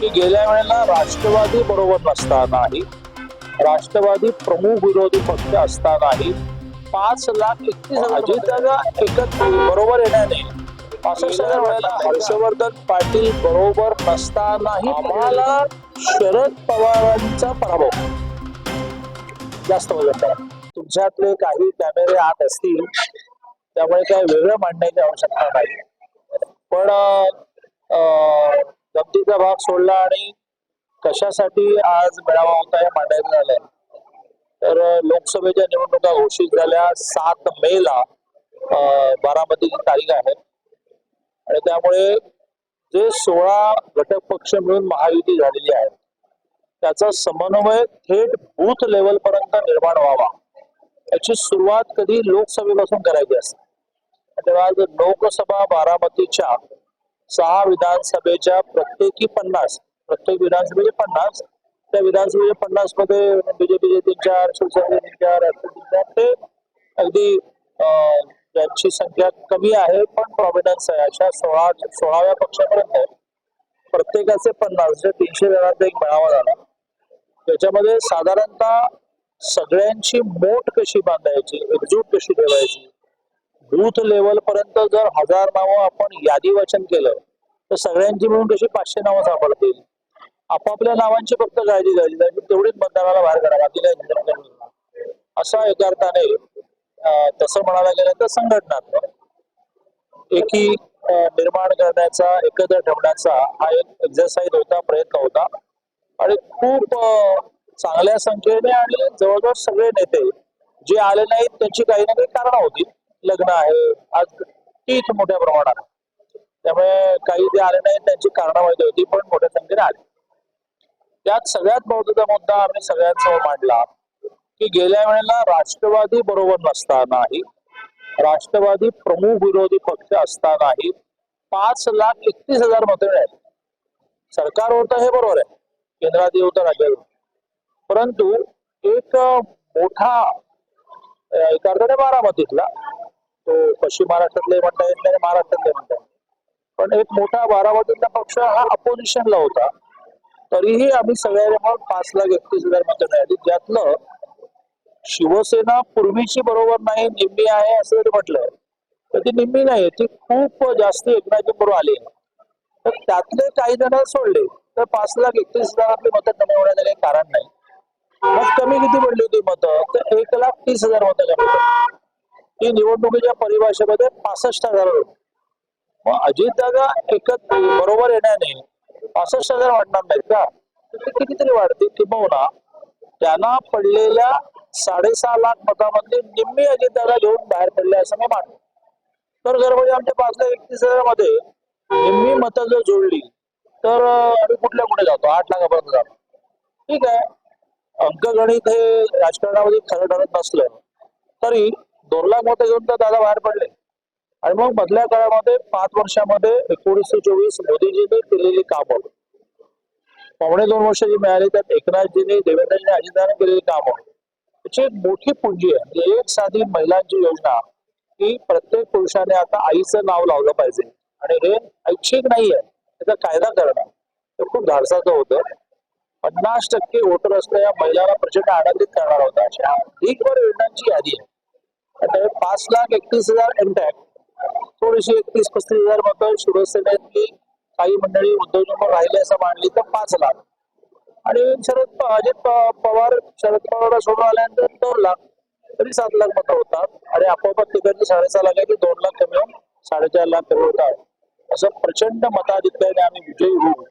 की गेल्या वेळेला राष्ट्रवादी बरोबर नसतानाही राष्ट्रवादी प्रमुख विरोधी पक्ष असतानाही पाच लाख एकतीस हजार अजितदादा एकत्र बरोबर येण्याने पासष्ट हजार वेळेला हर्षवर्धन पाटील बरोबर नसतानाही आम्हाला शरद पवारांचा पराभव. जास्त वजन करा तुमच्यातले काही कॅमेरे आत असतील त्यामुळे काय वेगळं मांडण्याची आवश्यकता नाही. पण अं, भाग सोडला आणि कशासाठी आज मेळावा होता हे मांडायचं झालंय. तर लोकसभेच्या निवडणुका घोषित झाल्या सात मे ला बारामतीची तारीख आहे. आणि त्यामुळे जे सोळा घटक पक्ष मिळून महायुती झालेली आहे त्याचा समन्वय थेट बूथ लेवल पर्यंत निर्माण व्हावा. याची सुरुवात कधी लोकसभेपासून करायची असते. तेव्हा आज लोकसभा बारामतीच्या सहा विधानसभेच्या प्रत्येकी पन्नास प्रत्येक विधानसभेचे पन्नास त्या विधानसभेच्या पन्नासमध्ये बीजेपीचे तीन चार शिवसेनेचे तीन चार राष्ट्रवादी तीन चार ते अगदी ज्यांची संख्या कमी आहे पण प्रॉव्हिडन्स आहे. अशा सोळा सोळाव्या पक्षापर्यंत प्रत्येकाचे पन्नास म्हणजे तीनशे जणांचा एक मेळावा झाला. त्याच्यामध्ये साधारणतः सगळ्यांची मोठ कशी बांधायची एकजूट कशी ठेवायची बूथ लेवल पर्यंत जर हजार नावं आपण यादी वाचन केलं तर सगळ्यांची मिळून कशी पाचशे नावं सापडतील. आपापल्या नावांची फक्त काळजी झाली त्याची तेवढीच मतदानाला बाहेर करावा बाकी असा एका अर्थाने तसं म्हणायला गेलं तर संघटनात्मक. एकी निर्माण करण्याचा एकत्र ठेवण्याचा हा एक एक्झरसाइज होता प्रयत्न होता. आणि खूप चांगल्या संख्येने आणि जवळजवळ सगळे नेते जे आले नाहीत त्यांची काही ना काही कारणं होती. लग्न आहे. आज तीच मोठ्या प्रमाणात. त्यामुळे काही जे आले नाहीत त्यांची कारणं माहिती होती पण मोठ्या संख्येने आले. त्यात सगळ्यात महत्त्वाचा मुद्दा आम्ही सगळ्यांसमोर मांडला की गेल्या वेळेला राष्ट्रवादी बरोबर नसतानाही राष्ट्रवादी प्रमुख विरोधी पक्ष असतानाही पाच लाख एकतीस हजार मतं मिळाली. सरकार होतं हे बरोबर आहे. केंद्रात होतं राज्यात परंतु एक मोठा एका अर्थाने बारामतीतला तो पश्चिम महाराष्ट्रातले म्हणता येत नाही महाराष्ट्रातले म्हणता येत पण एक मोठा बारामतीतला पक्ष हा अपोजिशनला होता. तरीही आम्ही सगळ्यांनी मग पाच लाख एकतीस हजार मतं मिळाली ज्यातलं शिवसेना पूर्वीची बरोबर नाही निम्मी आहे असं जरी म्हटलं तर ती निम्मी नाही ती खूप जास्त एकनाथजी बरोबर आली तर त्यातले काही जण सोडले तर पाच लाख एकतीस हजार आपली मतं कमी होण्याचं काही कारण नाही. मग कमी किती पडली होती मतं? तर एक लाख तीस हजार मतं कमी ही निवडणुकीच्या परिभाषेमध्ये पासष्ट हजार होती. मग अजितदादा एकच बरोबर येण्याने पासष्ट हजार वाढणार नाहीत का? ते कितीतरी वाढतील किंबहुना त्यांना पडलेल्या साडेसहा लाख मतामधली निम्मी अजितदादा घेऊन बाहेर पडले असं मी मानतो. तर जर म्हणजे आमच्या पाच लाख एकतीस हजारमध्ये निम्मी मतं जर जोडली तर आम्ही कुठल्या कुठे जातो? आठ लाखापर्यंत जातो. ठीक आहे. अंकगणित हे राजकारणामध्ये खरं ठरत नसलं तरी दोन लाख मतं घेऊन तर दादा बाहेर पडले. आणि मग मधल्या काळामध्ये पाच वर्षामध्ये एकोणीसशे चोवीस मोदीजींनी केलेली कामं. पावणे दोन वर्ष जी मिळाली त्यात एकनाथजींनी देवेंद्रजींनी अजितदाने केलेली कामं. त्याची एक मोठी पुंजी आहे. म्हणजे एक साधी महिलांची योजना की प्रत्येक पुरुषाने आता आईचं नाव लावलं पाहिजे. आणि हे ऐच्छिक नाहीये त्याचा कायदा करणं ते खूप धाडसाचं होतं. पन्नास टक्के वोटर असलेल्या महिलांना प्रचंड आनंदित करणार होता. अशा अधिकवर योजनांची यादी आहे. आणि त्यामुळे पाच लाख एकतीस हजार इंटॅक्ट थोडीशी एकतीस पस्तीस हजार मतं शिवसेनेतली काही मंडळी उद्योजक राहिले असं मांडली तर पाच लाख. आणि शरद अजित पवार शरद पवार सोडून आल्यानंतर दोन लाख. तरी सात लाख मतं होतात. आणि आपोआप तिकडची साडेसहा लाखाची दोन लाख कमी होऊन साडेचार लाख कमी होतात असं प्रचंड मताधिक्याने आम्ही विजयी होऊ.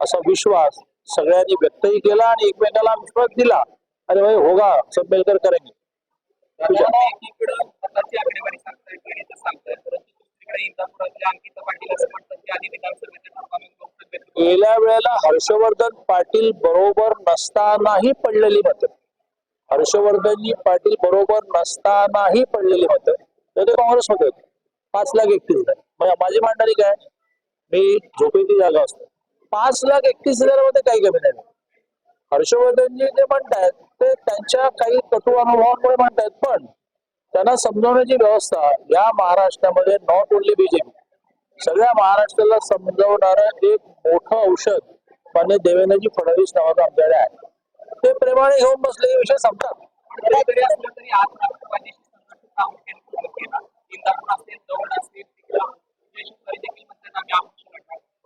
असा विश्वास सगळ्यांनी व्यक्तही केला आणि एकमेकाला विश्वास दिला. अरे भाई होगा सब मिलकर करेंगे. गेल्या वेळेला हर्षवर्धन पाटील बरोबर नसतानाही पडलेली मतं. हर्षवर्धनजी पाटील बरोबर नसतानाही पडलेली मतं. तर ते काँग्रेसमध्ये होते. पाच लाख एकतीस हजार. माझी मांडणी काय? मी झोपेची जागा असतो. पाच लाख एकतीस हजारमध्ये काही कमी नाही. हर्षवर्धनजी जे म्हणतायत ते त्यांच्या काही कटू अनुभवांमुळे म्हणतायत पण त्यांना समजवण्याची व्यवस्था या महाराष्ट्रामध्ये नॉट ओनली बीजेपी सगळ्या महाराष्ट्राला समजवणारं एक मोठं औषध मान्य देवेंद्रजी फडणवीस नावाचा आमच्याकडे आहे. ते प्रेमाने घेऊन बसले हे विषय संपतात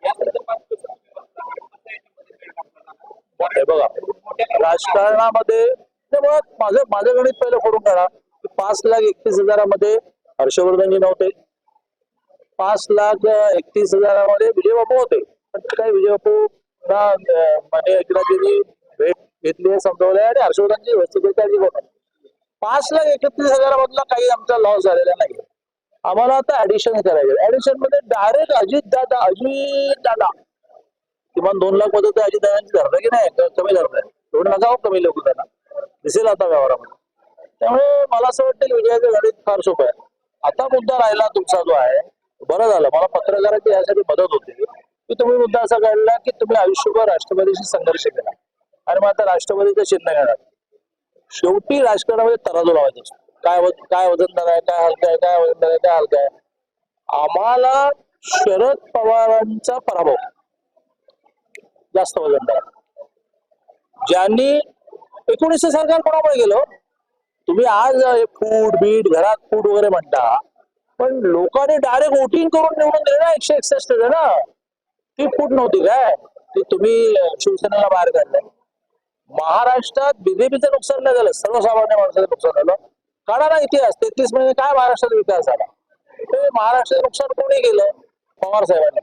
या संदर्भात हे बघा. राजकारणामध्ये माझं माझं गणित पहिलं करून काढा. पाच लाख एकतीस हजारामध्ये हर्षवर्धनजी नव्हते. पाच लाख एकतीस हजारामध्ये विजय बापू होते. पण ते विजय बापू ना म्हणजे एकनाथजींनी भेट घेतली आहे आणि हर्षवर्धनजी व्यवस्थित पाच लाख एकतीस हजारामधला काही आमचा लॉस झालेला नाही आम्हाला आता ऍडिशन करायचं ऍडिशनमध्ये डायरेक्ट अजित दादा अजित दादा किमान दोन लाख मदत तर अजितदादांची धरलं की नाही? कमी धरलंय एवढं नका हो कमी लोक त्यांना दिसेल आता व्यवहारामध्ये. त्यामुळे मला असं वाटतं की विजयाचं गणित फार सोपं आहे. आता मुद्दा राहिला तुमचा जो आहे बरं झालं. मला पत्रकारांची यासाठी मदत होती. की तुम्ही मुद्दा असा काढला की तुम्ही आयुष्यभर राष्ट्रवादीशी संघर्ष केला. आणि मग आता राष्ट्रवादीचं चिन्ह घेणार. शेवटी राजकारणामध्ये तराजू लावायचा असतो. काय काय वजनदार आहे काय हलका आहे काय वजनदार आहे काय हलका आहे. आम्हाला शरद पवारांचा पराभव. जास्त वजनदार ज्यांनी एकोणीसशे सरकार कोणामुळे गेलो तुम्ही आज फूट फूड बीट घरात फूड वगैरे म्हणता पण लोकांनी डायरेक्ट वोटिंग करून निवडून दिले ना एकशे एकसष्ट ना ती फूट नव्हती काय? ती तुम्ही शिवसेनेला बाहेर काढलं. महाराष्ट्रात बीजेपीचं नुकसान नाही झालं. सर्वसामान्य माणसाचं नुकसान झालं. काढा ना इतिहास. तेहतीस महिने काय महाराष्ट्रात विकास झाला? ते महाराष्ट्राचं नुकसान कोणी केलं? पवार साहेबांनी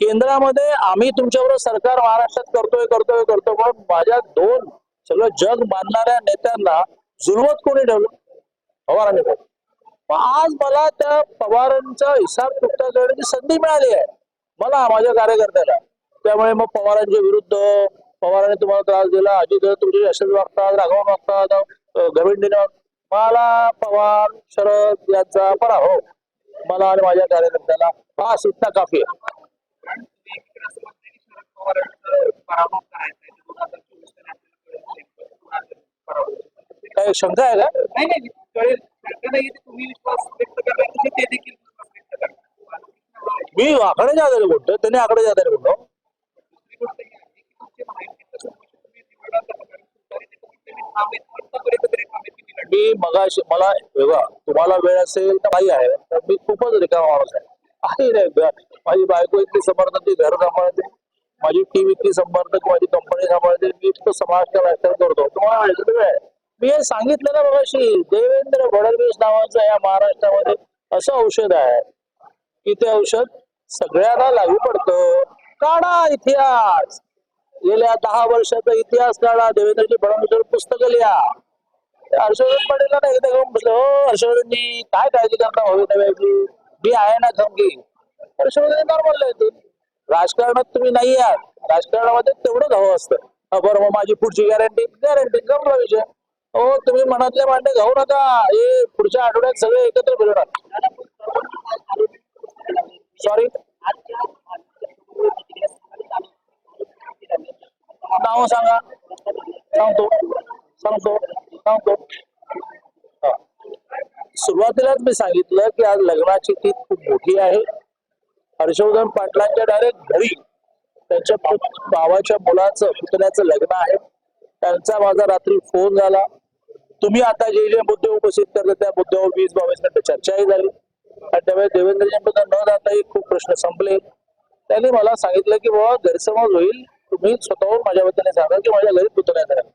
केंद्रामध्ये आम्ही तुमच्याबरोबर सरकार महाराष्ट्रात करतोय करतोय करतोय. पण माझ्या दोन सगळं जग बांधणाऱ्या नेत्यांना जुलवत कोणी ठेवलं? पवारांनी आज मला त्या पवारांचा हिसाब चुकता करण्याची संधी मिळाली आहे. मला माझ्या कार्यकर्त्याला. त्यामुळे मग पवारांच्या विरुद्ध पवारांनी तुम्हाला त्रास दिला. अजित तुमचे यशस्वी वागतात राघवन वागतात गविंडीने मला पवार शरद यांचा पराभव. मला आणि माझ्या कार्यकर्त्याला बस इतका काफी आहे. कारण तुम्ही एकीकडे असं म्हणताय की शरद पवारांचा पराभव करायचा आहे दोन हजार चोवीस काही शंका आहे का? नाही नाही कळेल. शंका नाही तुम्ही विश्वास व्यक्त करणार तसे ते देखील विश्वास व्यक्त करणार मी आकडे जाते बोलतो त्याने आकडे जाते बोलतो मी मगाशी मला तुम्हाला वेळ असेल तर काही आहे तर मी खूपच रिकामा माणूस आहे. आहे रे ब- माझी बायको इतकी समर्थक ती घर सांभाळते. माझी टीम इतकी समर्थक माझी कंपनी सांभाळते. मी इतकं समाजच्या व्याख्यान करतो. तुम्हाला माहिती काय? मी हे सांगितलं ना बघाशी देवेंद्र फडणवीस नावाचं या महाराष्ट्रामध्ये असं औषध आहे. की ते औषध सगळ्यांना लागू पडतं. काढा इतिहास. गेल्या दहा वर्षाचा इतिहास काढा. देवेंद्रजी फडणवीस पुस्तकं लिहा. हर्षवर्धन पाटीलला ना एकदा घेऊन बसलो. हो हर्षवर्धनजी काय काळजी करता हवी नव्याची मी आहे ना खमकी. हर्षवर्धन नॉर्मल येते राजकारणात तुम्ही नाही आहात. राजकारणामध्ये तेवढंच हवं असतं. बरं मग माझी पुढची गॅरंटी गॅरंटी गमला विषय. हो तुम्ही मनातले मांडे घाऊ नका. हे पुढच्या आठवड्यात सगळे एकत्र मिळणार सॉरी नाव सांगा. सांगतो. सांगतो. सांगतो. सुरुवातीलाच मी सांगितलं की आज लग्नाची ती खूप मोठी आहे. हर्षवर्धन पाटलांच्या डायरेक्ट घरी त्यांच्या भावाच्या मुलाचं पुतण्याचं लग्न आहे. त्यांचा माझा रात्री फोन झाला. तुम्ही आता जे जे मुद्दे उपस्थित करता त्या मुद्द्यावर वीस बावीस मिनिटं चर्चाही झाली. आणि त्यामुळे देवेंद्रजींबद्दल न जाताही खूप प्रश्न संपले. त्यांनी मला सांगितलं की बाबा गैरसमज होईल. तुम्ही स्वतःहून माझ्या वतीने सांगा की माझ्या घरी पुतण्याचं लग्न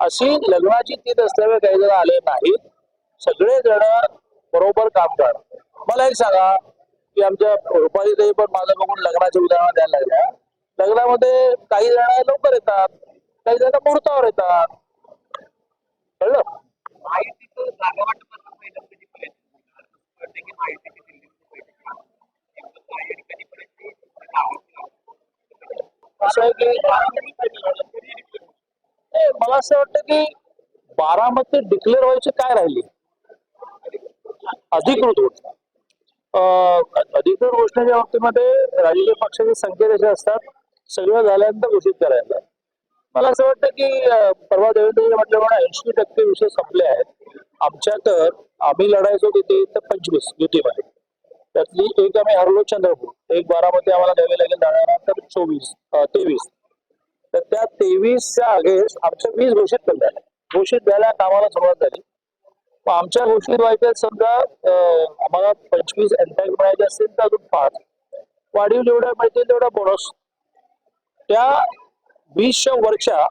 अशी लग्नाची तीत असल्यामुळे काही जण आले नाहीत. सगळे जण बरोबर काम करणार. मला एक सांगा की आमच्या रुपालीताई पण माझं बघून लग्नाचे उदाहरण द्यायला लागल्या. लग्नामध्ये काही जण लवकर येतात काही जण मुहूर्तावर येतात. कळलं? असं आहे की मला असं वाटतं की बारामती डिक्लेअर व्हायची काय राहिली? अधिकृत होत. अधिकृत घोषणेच्या बाबतीमध्ये राजकीय पक्षाचे संकेत असे असतात सगळं झाल्यानंतर घोषित करायला मला असं वाटतं की परवा देवेंद्रजी म्हटल्यामुळे ऐंशी टक्के विषय संपले आहेत. आमच्या तर आम्ही लढायचो तिथे तर पंचवीस युतीमध्ये. त्यातली एक आम्ही हरलो चंद्रपूर एक बारामध्ये आम्हाला द्यावे लागेल त्यानंतर चोवीस तेवीस. तर त्या तेवीसच्या अगेन्स्ट आमच्या वीस घोषित केल्या घोषित द्यायला कामाला सुरुवात झाली. आमच्या घोषित व्हायच्या समजा आम्हाला पंचवीस एन्टॅक मिळायचे असतील तर अजून पाच वाढीव जेवढ्या मिळतील तेवढा बोनस त्या वीसच्या वरच्या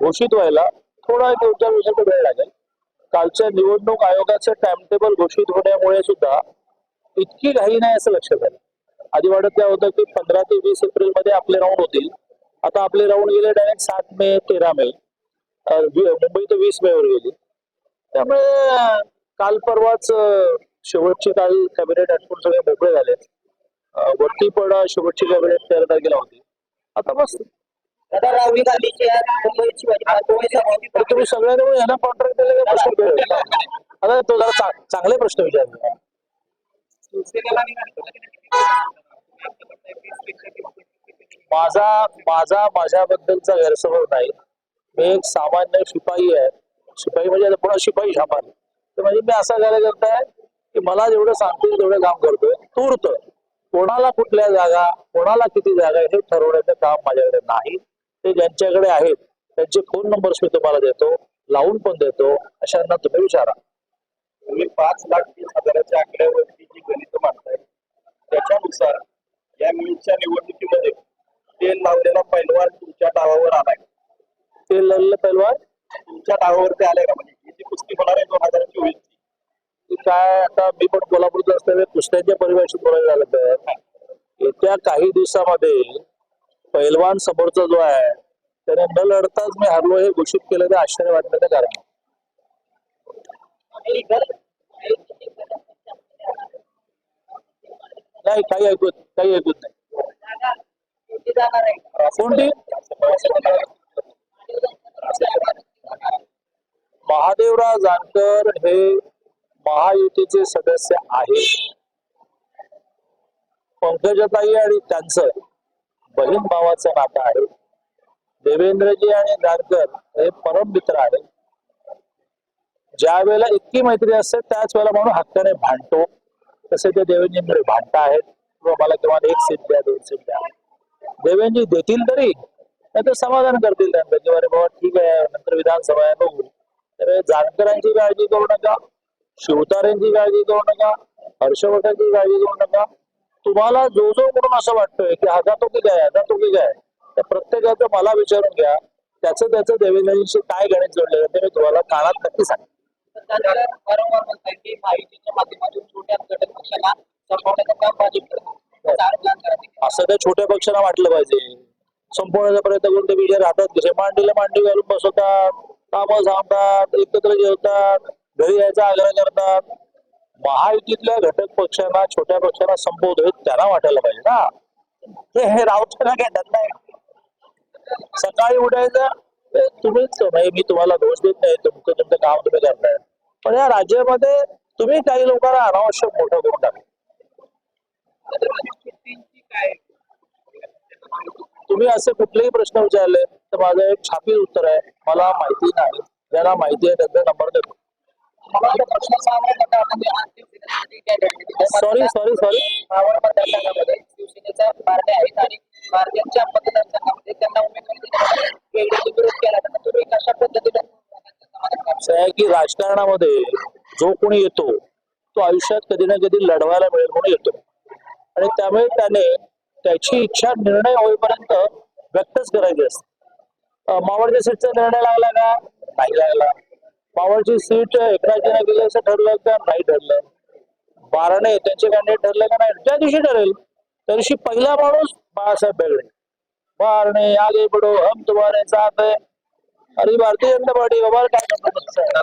घोषित व्हायला थोडा एक दोन चार दिवसाचा वेळ लागेल. कालच्या निवडणूक आयोगाचं टाइम टेबल घोषित होण्यामुळे सुद्धा इतकी घाई नाही असं लक्षात आलं. आधी वाटत काय होतं की पंधरा ते वीस एप्रिलमध्ये आपले राऊंड होतील. आता आपले राऊंड गेले डायरेक्ट सात मे तेरा मे. मुंबई तर वीस मेवर गेली. त्यामुळे काल परवाच शेवटचे काल कॅबिनेट आटपून सगळे मोकळे झाले वरती पण शेवटची कॅबिनेट तेरा तारखेला होती. आता बस. तुम्ही सगळ्यांनी यांना कॉन्ट्रॅक्ट दिले का प्रश्न? आता तो जरा चांगले प्रश्न विचारले. पेक्षा माझा माझा माझ्याबद्दलचा गैरसमज नाही. मी एक सामान्य शिपाई आहे. शिपाई म्हणजे पुन्हा शिपाई शापाल तर म्हणजे मी असा कार्य करताय की मला जेवढं सांगतील तेवढं काम करतोय. तूर्त कोणाला कुठल्या जागा कोणाला किती जागा हे ठरवण्याचं काम माझ्याकडे नाही. ते ज्यांच्याकडे आहेत त्यांचे फोन नंबर्स मी तुम्हाला देतो लावून पण देतो. अशांना तुम्ही विचारा. तुम्ही पाच लाख तीस हजाराच्या आकड्यावरती जी गणित मांडताय त्याच्यानुसार या मीच्या निवडणुकीमध्ये तेल लावलेला पैलवान तुमच्या डावावर आलाय. ते लढलं पहिलवान तुमच्या डावावरती आलाय का? म्हणजे ही जी कुस्ती होणार आहे दोन हजार चोवीस की काय आता मी पण कोल्हापूरचा असल्यामुळे कुस्त्यांच्या परिभाषेत बोलायला झालं तर येत्या काही दिवसामध्ये पैलवान समोरचा जो आहे त्याने न लढताच मी हरलो हे घोषित केलं तर आश्चर्य वाटण्याचं कारण. नाही काही ऐकूत काही ऐकूत नाही. कोणती? महादेवराव जानकर हे महायुतीचे सदस्य आहेत. पंकजाताई आणि त्यांचं बहीण भावाचं नातं आहे. देवेंद्रजी आणि जानकर हे परम मित्र आहेत. ज्या वेळेला इतकी मैत्री असते त्याच वेळेला म्हणून हक्काने भांडतो. तसे ते देवेंद्रजींकडे म्हणजे भांडता आहेत. किंवा मला किंवा एक सीट द्या दोन सीट द्या. देवेंद्रजी देतील तरी नाही तर समाधान करतील त्यांचं. किंवा बाबा ठीक आहे. विधानसभा आहे बघू तर जानकरांची काळजी करू नका शिवतारेंची काळजी करू नका हर्षवर्धनची काळजी करू नका. तुम्हाला जो जो म्हणून असं वाटतोय की हा जातो की काय हा जातो की काय तर प्रत्येकाचं मला विचारून घ्या त्याचं त्याचं देवेंद्रजींशी काय गणित जोडलेलं ते मी तुम्हाला काळात नक्की सांगेन दादा वारंवार म्हणताय की माहितीच्या माध्यमातून छोट्या घटक पक्षाला संपवण्याचं काम भाजप करते. त्याचा अर्थ करा देखील. असं त्या छोट्या पक्षांना वाटलं पाहिजे. संपवण्याचा प्रयत्न करून ते बिचारे हातात घे मांडीला मांडी घालून बसवतात. कामं सांगतात एकत्र जेवतात घरी यायचा आग्रह करतात. महायुतीतल्या घटक पक्षांना छोट्या पक्षांना संपवतोय त्यांना वाटायला पाहिजे ना. हे हे रावताना घेतात नाही सकाळी उठायचं तुम्हीच नाही मी तुम्हाला दोष देत नाही तुमचं तुमचं काम तुम्ही करताय. पण या राज्यामध्ये तुम्ही काही लोकांना अनावश्यक मोठं करून टाका. तुम्ही असे कुठलेही प्रश्न विचारले तर माझं एक छापील उत्तर आहे. मला माहिती नाही. ज्याला माहिती आहे त्यांचा नंबर देतो? सॉरी सॉरी सॉरी की राजकारणामध्ये जो कोणी येतो तो आयुष्यात कधी ना कधी लढवायला मिळेल म्हणून येतो. आणि त्यामुळे त्याने त्याची इच्छा निर्णय होईपर्यंत व्यक्तच करायची असते. मावळच्या सीटचा निर्णय लागला का? नाही लागला. मावळची सीट एकनाथजीने गेली असं ठरलं का? नाही ठरलं. बाराणे त्यांचे कॅन्डिडेट ठरले का नाही? ज्या दिवशी ठरेल त्या दिवशी पहिला माणूस बाळासाहेब बेगडे बारणे आगे बडो हम तुम्हारे साथ अरे भारतीय जनता पार्टी बाबा काय करतो